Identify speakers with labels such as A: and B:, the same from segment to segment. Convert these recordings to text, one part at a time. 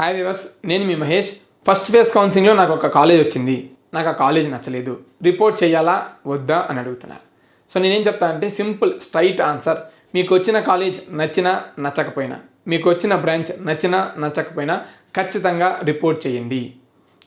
A: Hi viewers నేను మీ Mahesh. First phase కౌన్సిలింగ్లో నాకు ఒక కాలేజ్ వచ్చింది. నాకు ఆ కాలేజ్ నచ్చలేదు. రిపోర్ట్ చేయాలా? వద్దా? అని అడుగుతున్నారు సో నేనేం చెప్తానంటే సింపుల్ స్ట్రైట్ ఆన్సర్ మీకు వచ్చిన కాలేజ్ నచ్చినా నచ్చకపోయినా. మీకు వచ్చిన బ్రాంచ్ నచ్చినా నచ్చకపోయినా ఖచ్చితంగా రిపోర్ట్ చేయండి.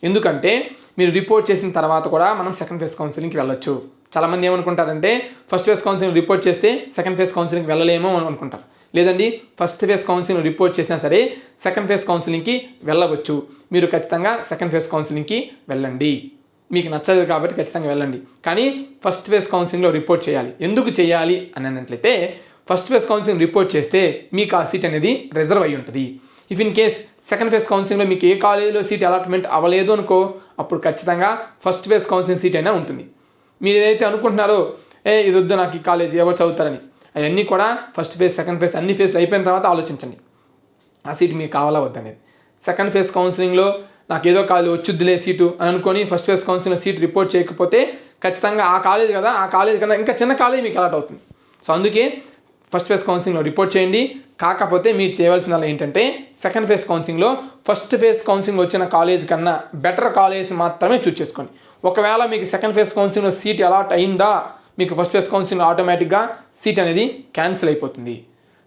A: ఎందుకంటే మీరు రిపోర్ట్ చేసిన తర్వాత కూడా మనం సెకండ్ ఫేజ్ కౌన్సిలింగ్కి వెళ్ళొచ్చు. చాలామంది ఏమనుకుంటారంటే ఫస్ట్ ఫేజ్ కౌన్సిలింగ్ రిపోర్ట్ చేస్తే సెకండ్ ఫేజ్ కౌన్సిలింగ్ వెళ్ళలేమో అని అనుకుంటారు. లేదండి ఫస్ట్ ఫేజ్ కౌన్సిలింగ్ రిపోర్ట్ చేసినా సరే సెకండ్ ఫేజ్ కౌన్సిలింగ్కి వెళ్ళవచ్చు. మీరు ఖచ్చితంగా సెకండ్ ఫేజ్ కౌన్సిలింగ్కి వెళ్ళండి. మీకు నచ్చదు కాబట్టి ఖచ్చితంగా వెళ్ళండి. కానీ ఫస్ట్ ఫేజ్ కౌన్సిలింగ్లో రిపోర్ట్ చేయాలి. ఎందుకు చేయాలి? అని అన్నట్లయితే ఫస్ట్ ఫేజ్ కౌన్సిలింగ్ రిపోర్ట్ చేస్తే మీకు ఆ సీట్ అనేది రిజర్వ్ అయి ఉంటుంది. If in case second phase కౌన్సిలింగ్లో మీకు ఏ కాలేజీలో సీట్ అలాట్మెంట్ అవ్వలేదు అనుకో అప్పుడు ఖచ్చితంగా ఫస్ట్ ఫేజ్ కౌన్సిలింగ్ సీట్ అయినా ఉంటుంది. మీరు ఏదైతే అనుకుంటున్నారో ఏ ఇది వద్దు నాకు ఈ కాలేజ్ ఎవరు చదువుతారని అవన్నీ కూడా ఫస్ట్ ఫేజ్ సెకండ్ ఫేజ్ అన్ని ఫేజ్ అయిపోయిన తర్వాత ఆలోచించండి. ఆ సీట్ మీకు కావాలా వద్దనేది సెకండ్ ఫేజ్ కౌన్సిలింగ్లో నాకు ఏదో కాలేజ్ వచ్చుద్దిలే సీటు అని అనుకొని first phase counselling seat report చేయకపోతే ఖచ్చితంగా ఆ కాలేజ్ కదా ఆ కాలేజ్ కన్నా ఇంకా చిన్న కాలేజ్ మీకు అలాట్ అవుతుంది. సో అందుకే ఫస్ట్ ఫేజ్ కౌన్సిలింగ్లో రిపోర్ట్ చేయండి. కాకపోతే మీరు చేయవలసిన ఏంటంటే సెకండ్ ఫేజ్ కౌన్సిలింగ్లో ఫస్ట్ ఫేజ్ కౌన్సిలింగ్ వచ్చిన కాలేజ్ కన్నా బెటర్ కాలేజ్ మాత్రమే చూస్ చేసుకోండి. ఒకవేళ మీకు సెకండ్ ఫేజ్ కౌన్సిలింగ్లో సీట్ అలాట్ అయిందా మీకు ఫస్ట్ ఫేజ్ కౌన్సిలింగ్ ఆటోమేటిక్గా సీట్ అనేది క్యాన్సిల్ అయిపోతుంది.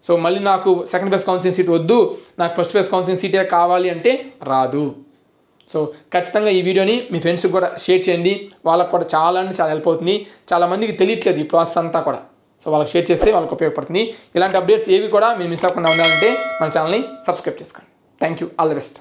A: సో మళ్ళీ నాకు సెకండ్ ఫేజ్ కౌన్సిలింగ్ సీట్ వద్దు నాకు ఫస్ట్ ఫేజ్ కౌన్సిలింగ్ సీటే కావాలి అంటే రాదు. సో ఖచ్చితంగా ఈ వీడియోని మీ ఫ్రెండ్స్కి కూడా షేర్ చేయండి. వాళ్ళకు కూడా చాలా అంటే చాలా హెల్ప్ అవుతుంది. చాలామందికి తెలియట్లేదు ఈ ప్రాసెస్ అంతా కూడా. సో వాళ్ళకి షేర్ చేస్తే వాళ్ళకి ఉపయోగపడుతుంది. ఇలాంటి అప్డేట్స్ ఏవి కూడా మీరు మిస్ అవ్వకుండా ఉండాలంటే మన ఛానల్ని సబ్స్క్రైబ్ చేసుకోండి. Thank you all the best